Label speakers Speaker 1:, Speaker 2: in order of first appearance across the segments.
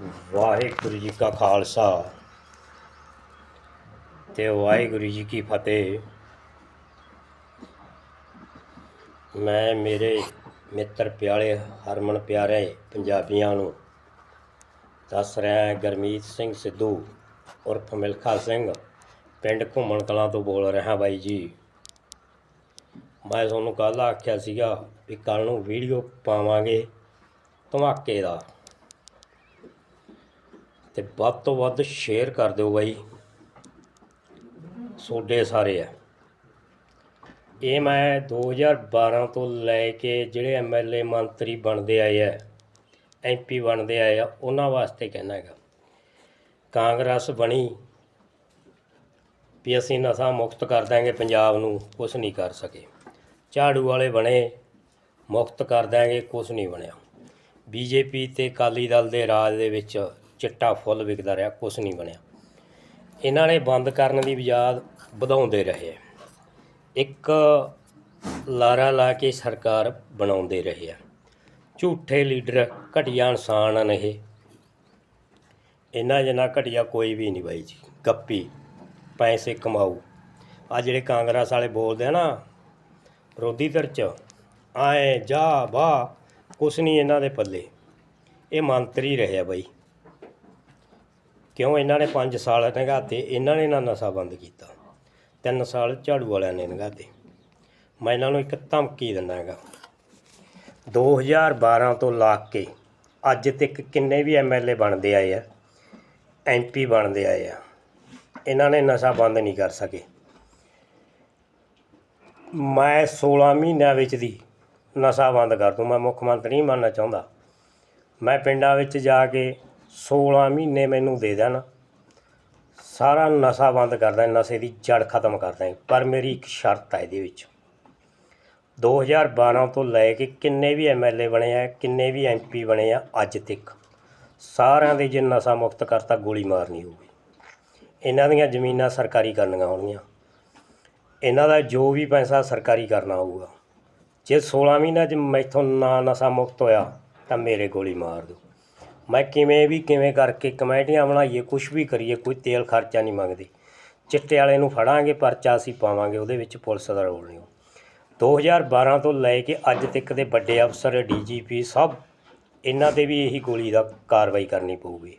Speaker 1: ਵਾਹਿਗੁਰੂ ਜੀ ਕਾ ਖਾਲਸਾ ਤੇ ਵਾਹਿਗੁਰੂ ਜੀ ਕੀ ਫਤਿਹ। ਮੈਂ ਮੇਰੇ ਮਿੱਤਰ ਪਿਆਰੇ ਹਰਮਨ ਪਿਆਰੇ ਪੰਜਾਬੀਆਂ ਨੂੰ ਦੱਸ ਰਿਹਾ ਹਾਂ, ਗਰਮੀਤ ਸਿੰਘ ਸਿੱਧੂ ਉਰਫ ਮਿਲਖਾ ਸਿੰਘ, ਪਿੰਡ ਘੁੰਮਣ ਕਲਾਂ ਤੋਂ ਬੋਲ ਰਿਹਾ ਬਾਈ ਜੀ। ਮੈਂ ਤੁਹਾਨੂੰ ਕੱਲ੍ਹ ਆਖਿਆ ਸੀਗਾ ਵੀ ਕੱਲ ਨੂੰ ਵੀਡੀਓ ਪਾਵਾਂਗੇ ਧਮਾਕੇ ਦਾ। ਤੇ ਵੱਧ ਤੋਂ ਵੱਧ ਸ਼ੇਅਰ ਕਰ ਦਿਓ ਬਾਈ। ਸੋਡੇ ਸਾਰੇ ਆ। ਇਹ ਮੈਂ 2012 ਤੋਂ ਲੈ ਕੇ ਜਿਹੜੇ ਐਮਐਲਏ ਮੰਤਰੀ ਬਣਦੇ ਆਏ ਆ ਐਮਪੀ ਬਣਦੇ ਆਏ ਆ, ਉਹਨਾਂ ਵਾਸਤੇ ਕਹਿਣਾ ਹੈਗਾ। ਕਾਂਗਰਸ ਬਣੀ, ਵੀ ਅਸੀਂ ਨਸ਼ਾ ਮੁਕਤ ਕਰ ਦਾਂਗੇ ਪੰਜਾਬ ਨੂੰ ਕੁਝ ਨਹੀਂ ਕਰ ਸਕੇ। ਝਾੜੂ ਵਾਲੇ ਬਣੇ, ਮੁਕਤ ਕਰ ਦਾਂਗੇ ਕੁਝ ਨਹੀਂ ਬਣਿਆ। ਬੀਜੇਪੀ ਤੇ ਅਕਾਲੀ ਦਲ ਦੇ ਰਾਜ ਦੇ ਵਿੱਚ ਚਿੱਟਾ ਫੁੱਲ ਵਿਕਦਾ ਰਿਹਾ ਕੁਝ ਨਹੀਂ ਬਣਿਆ। ਇਹਨਾਂ ਨੇ ਬੰਦ ਕਰਨ ਦੀ ਬਜਾਦ ਵਧਾਉਂਦੇ ਰਹੇ। ਇੱਕ ਲਾਰਾ ਲਾ ਕੇ ਸਰਕਾਰ ਬਣਾਉਂਦੇ ਰਹੇ। ਆ ਝੂਠੇ ਲੀਡਰ ਘਟੀਆ ਇਨਸਾਨ ਹਨ ਇਹ। ਇਹਨਾਂ ਜਿੰਨਾ ਘਟੀਆ ਕੋਈ ਵੀ ਨਹੀਂ ਬਾਈ ਜੀ। ਗੱਪੀ, ਪੈਸੇ ਕਮਾਊ ਆ ਜਿਹੜੇ ਕਾਂਗਰਸ ਵਾਲੇ ਬੋਲਦੇ ਆ ਨਾ ਵਿਰੋਧੀ ਧਿਰ ਚ, ਆਏ ਜਾ ਬਾ ਕੁਛ ਨਹੀਂ ਇਹਨਾਂ ਦੇ ਪੱਲੇ। ਇਹ ਮੰਤਰੀ ਰਹੇ ਆ ਬਾਈ। ਕਿਉਂ ਇਹਨਾਂ ਨੇ 5 ਸਾਲ ਨਗਾਤੇ? ਇਹਨਾਂ ਨੇ ਨਾ ਨਸ਼ਾ ਬੰਦ ਕੀਤਾ। 3 ਸਾਲ ਝਾੜੂ ਵਾਲਿਆਂ ਨੇ ਨਗਾਤੇ। ਮੈਂ ਇਹਨਾਂ ਨੂੰ ਇੱਕ ਧਮਕੀ ਦਿੰਦਾ ਹੈਗਾ। 2012 ਤੋਂ ਲਾ ਕੇ ਅੱਜ ਤੱਕ ਕਿੰਨੇ ਵੀ ਐਮਐਲਏ ਬਣਦੇ ਆਏ ਆ ਐਮਪੀ ਬਣਦੇ ਆਏ ਆ, ਇਹਨਾਂ ਨੇ ਨਸ਼ਾ ਬੰਦ ਨਹੀਂ ਕਰ ਸਕੇ। ਮੈਂ 16 ਮਹੀਨਿਆਂ ਵਿੱਚ ਦੀ ਨਸ਼ਾ ਬੰਦ ਕਰ ਦੂੰ। ਮੈਂ ਮੁੱਖ ਮੰਤਰੀ ਨਹੀਂ ਬਣਨਾ ਚਾਹੁੰਦਾ। ਮੈਂ ਪਿੰਡਾਂ ਵਿੱਚ ਜਾ ਕੇ 16 ਮਹੀਨੇ ਮੈਨੂੰ ਦੇ ਦੇਣ। ਸਾਰਾ ਨਸ਼ਾ ਬੰਦ ਕਰਦਾ ਨਸ਼ੇ ਦੀ ਜੜ ਖਤਮ ਕਰਦਾ ਪਰ ਮੇਰੀ ਇੱਕ ਸ਼ਰਤ ਹੈ ਇਹਦੇ ਵਿੱਚ। 2012 ਤੋਂ ਲੈ ਕੇ ਕਿੰਨੇ ਵੀ ਐਮਐਲਏ ਬਣੇ ਆ, ਕਿੰਨੇ ਵੀ ਐਮਪੀ ਬਣੇ ਆ, ਅੱਜ ਤੱਕ ਸਾਰਿਆਂ ਦੇ ਜੇ ਨਸ਼ਾ ਮੁਕਤ ਕਰਤਾ, ਗੋਲੀ ਮਾਰਨੀ ਹੋਵੇ ਇਹਨਾਂ ਦੀਆਂ ਜ਼ਮੀਨਾਂ ਸਰਕਾਰੀ ਕਰਨੀਆਂ ਹੋਣਗੀਆਂ। ਇਹਨਾਂ ਦਾ ਜੋ ਵੀ ਪੈਸਾ ਸਰਕਾਰੀ ਕਰਨਾ ਹੋਊਗਾ। ਜੇ 16 ਮਹੀਨਾ 'ਚ ਮੈਥੋਂ ਨਾ ਨਸ਼ਾ ਮੁਕਤ ਹੋਇਆ, ਤਾਂ ਮੇਰੇ ਗੋਲੀ ਮਾਰ ਦਿਓ। ਮੈਂ ਕਿਵੇਂ ਵੀ ਕਿਵੇਂ ਕਰਕੇ ਕਮੇਟੀਆਂ ਬਣਾਈਏ ਕੁਝ ਵੀ ਕਰੀਏ, ਕੋਈ ਤੇਲ ਖਰਚਾ ਨਹੀਂ ਮੰਗਦੇ। ਚਿੱਟੇ ਵਾਲੇ ਨੂੰ ਫੜਾਂਗੇ, ਪਰਚਾ ਅਸੀਂ ਪਾਵਾਂਗੇ, ਉਹਦੇ ਵਿੱਚ ਪੁਲਿਸ ਦਾ ਰੋਲ ਨਹੀਂ 2012 ਤੋਂ ਲੈ ਕੇ ਅੱਜ ਤੱਕ ਦੇ ਵੱਡੇ ਅਫਸਰ, ਡੀਜੀਪੀ, ਸਭ ਇਹਨਾਂ ਤੇ ਵੀ ਇਹੀ ਗੋਲੀ ਦਾ ਕਾਰਵਾਈ ਕਰਨੀ ਪਊਗੀ।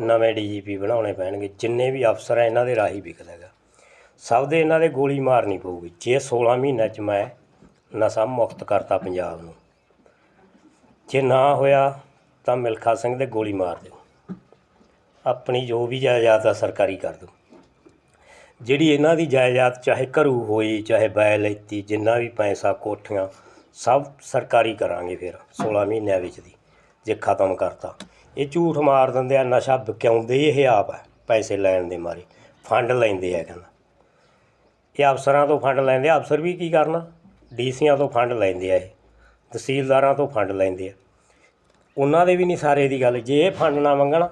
Speaker 1: ਨਵੇਂ ਡੀਜੀਪੀ ਬਣਾਉਣੇ ਪੈਣਗੇ, ਜਿੰਨੇ ਵੀ ਅਫਸਰ ਆ, ਇਹਨਾਂ ਦੇ ਰਾਹੀ ਵਿਕਦਾ ਹੈਗਾ। ਸਭ ਦੇ ਇਹਨਾਂ ਦੇ ਗੋਲੀ ਮਾਰਨੀ ਪਊਗੀ, ਜੇ 16 ਮਹੀਨਿਆਂ 'ਚ ਮੈਂ ਨਸ਼ਾ ਮੁਕਤ ਕਰਤਾ ਪੰਜਾਬ ਨੂੰ। ਜੇ ਨਾ ਹੋਇਆ ਤਾਂ ਮਿਲਖਾ ਸਿੰਘ ਦੇ ਗੋਲੀ ਮਾਰ ਦਿਓ। ਆਪਣੀ ਜੋ ਵੀ ਜਾਇਦਾਦ ਆ ਸਰਕਾਰੀ ਕਰ ਦਿਓ। ਜਿਹੜੀ ਇਹਨਾਂ ਦੀ ਜਾਇਦਾਦ ਚਾਹੇ ਘਰੂ ਹੋਈ, ਚਾਹੇ ਬੈ ਲੈਤੀ, ਜਿੰਨਾ ਵੀ ਪੈਸਾ, ਕੋਠੀਆਂ, ਸਭ ਸਰਕਾਰੀ ਕਰਾਂਗੇ ਫਿਰ 16 ਮਹੀਨਿਆਂ ਵਿੱਚ ਦੀ, ਜੇ ਖਤਮ ਕਰਤਾ। ਇਹ ਝੂਠ ਮਾਰ ਦਿੰਦੇ ਆ, ਨਸ਼ਾ ਵਿਕਿਆਉਂਦੇ ਇਹ ਆਪ ਹੈ ਪੈਸੇ ਲੈਣ ਦੇ ਮਾਰੇ। ਫੰਡ ਲੈਂਦੇ ਆ ਕਹਿੰਦਾ। ਇਹ ਅਫਸਰਾਂ ਤੋਂ ਫੰਡ ਲੈਂਦੇ ਆ, ਅਫਸਰ ਵੀ ਕੀ ਕਰਨਾ? ਡੀਸੀਆਂ ਤੋਂ ਫੰਡ ਲੈਂਦੇ ਆ ਇਹ, ਤਹਿਸੀਲਦਾਰਾਂ ਤੋਂ ਫੰਡ ਲੈਂਦੇ ਆ। ਉਹਨਾਂ ਦੇ ਵੀ ਨਹੀਂ ਸਾਰੇ ਦੀ ਗੱਲ। ਜੇ ਇਹ ਫੰਡ ਨਾ ਮੰਗਣ,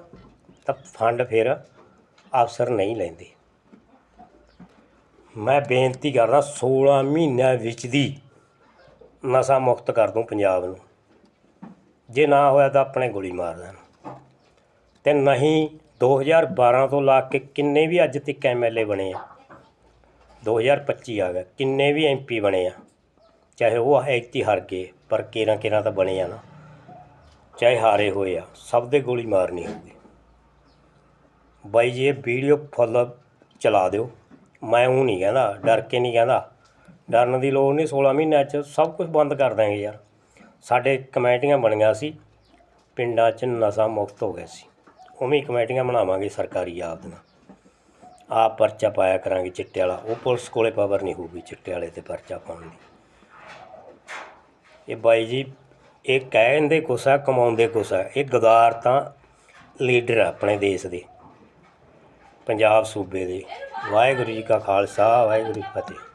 Speaker 1: ਤਾਂ ਫੰਡ ਫਿਰ ਅਫਸਰ ਨਹੀਂ ਲੈਂਦੇ। ਮੈਂ ਬੇਨਤੀ ਕਰਦਾ 16 ਮਹੀਨਿਆਂ ਵਿੱਚ ਦੀ ਨਸ਼ਾ ਮੁਕਤ ਕਰ ਦੂੰ ਪੰਜਾਬ ਨੂੰ। ਜੇ ਨਾ ਹੋਇਆ ਤਾਂ ਆਪਣੇ ਗੋਲੀ ਮਾਰ ਦੇਣ। ਤੇ ਨਹੀਂ 2012 ਤੋਂ ਲਾ ਕੇ ਕਿੰਨੇ ਵੀ ਅੱਜ ਤੱਕ ਐਮਐਲਏ ਬਣੇ ਆ। 2025 ਆ ਗਿਆ, ਕਿੰਨੇ ਵੀ ਐਮਪੀ ਬਣੇ ਆ। ਚਾਹੇ ਉਹ ਐਕਤੀ ਹਾਰ ਗਏ, ਪਰ ਕੇਰਾਂ ਕੇਰਾਂ ਤਾਂ ਬਣੇ ਆ ਨਾ। ਚਾਹੇ ਹਾਰੇ ਹੋਏ ਆ, ਸਭ ਦੇ ਗੋਲੀ ਮਾਰਨੀ ਹੋਊਗੀ ਬਾਈ ਜੀ, ਇਹ ਵੀਡੀਓ ਫੁੱਲ ਚਲਾ ਦਿਓ। ਮੈਂ ਉਹ ਨਹੀਂ ਕਹਿੰਦਾ, ਡਰ ਕੇ ਨਹੀਂ ਕਹਿੰਦਾ। ਡਰਨ ਦੀ ਲੋੜ ਨਹੀਂ 16 ਮਹੀਨਿਆਂ 'ਚ ਸਭ ਕੁਝ ਬੰਦ ਕਰ ਦਾਂਗੇ ਯਾਰ। ਸਾਡੇ ਕਮੇਟੀਆਂ ਬਣੀਆਂ ਸੀ, ਪਿੰਡਾਂ 'ਚ ਨਸ਼ਾ ਮੁਕਤ ਹੋ ਗਿਆ ਸੀ। ਉਵੇਂ ਕਮੇਟੀਆਂ ਬਣਾਵਾਂਗੇ ਸਰਕਾਰੀ ਆਪ ਦੀਆਂ। ਆਪ ਪਰਚਾ ਪਾਇਆ ਕਰਾਂਗੇ ਚਿੱਟੇ ਵਾਲਾ। ਉਹ ਪੁਲਿਸ ਕੋਲੇ ਪਾਵਰ ਨਹੀਂ ਹੋਊਗੀ, ਚਿੱਟੇ ਵਾਲੇ ਤੇ ਪਰਚਾ ਪਾਉਣ ਦੀ। ਇਹ ਬਾਈ ਜੀ ਇਹ ਕਹਿੰਦੇ ਕੁਛ ਆ ਕਮਾਉਂਦੇ ਕੁਛ ਆ। ਇਹ ਗਦਾਰ ਤਾਂ ਲੀਡਰ ਆ ਆਪਣੇ ਦੇਸ਼ ਦੇ, ਪੰਜਾਬ ਸੂਬੇ ਦੇ। ਵਾਹਿਗੁਰੂ ਜੀ ਕਾ ਖਾਲਸਾ, ਵਾਹਿਗੁਰੂ ਜੀ ਕੀ ਫਤਿਹ।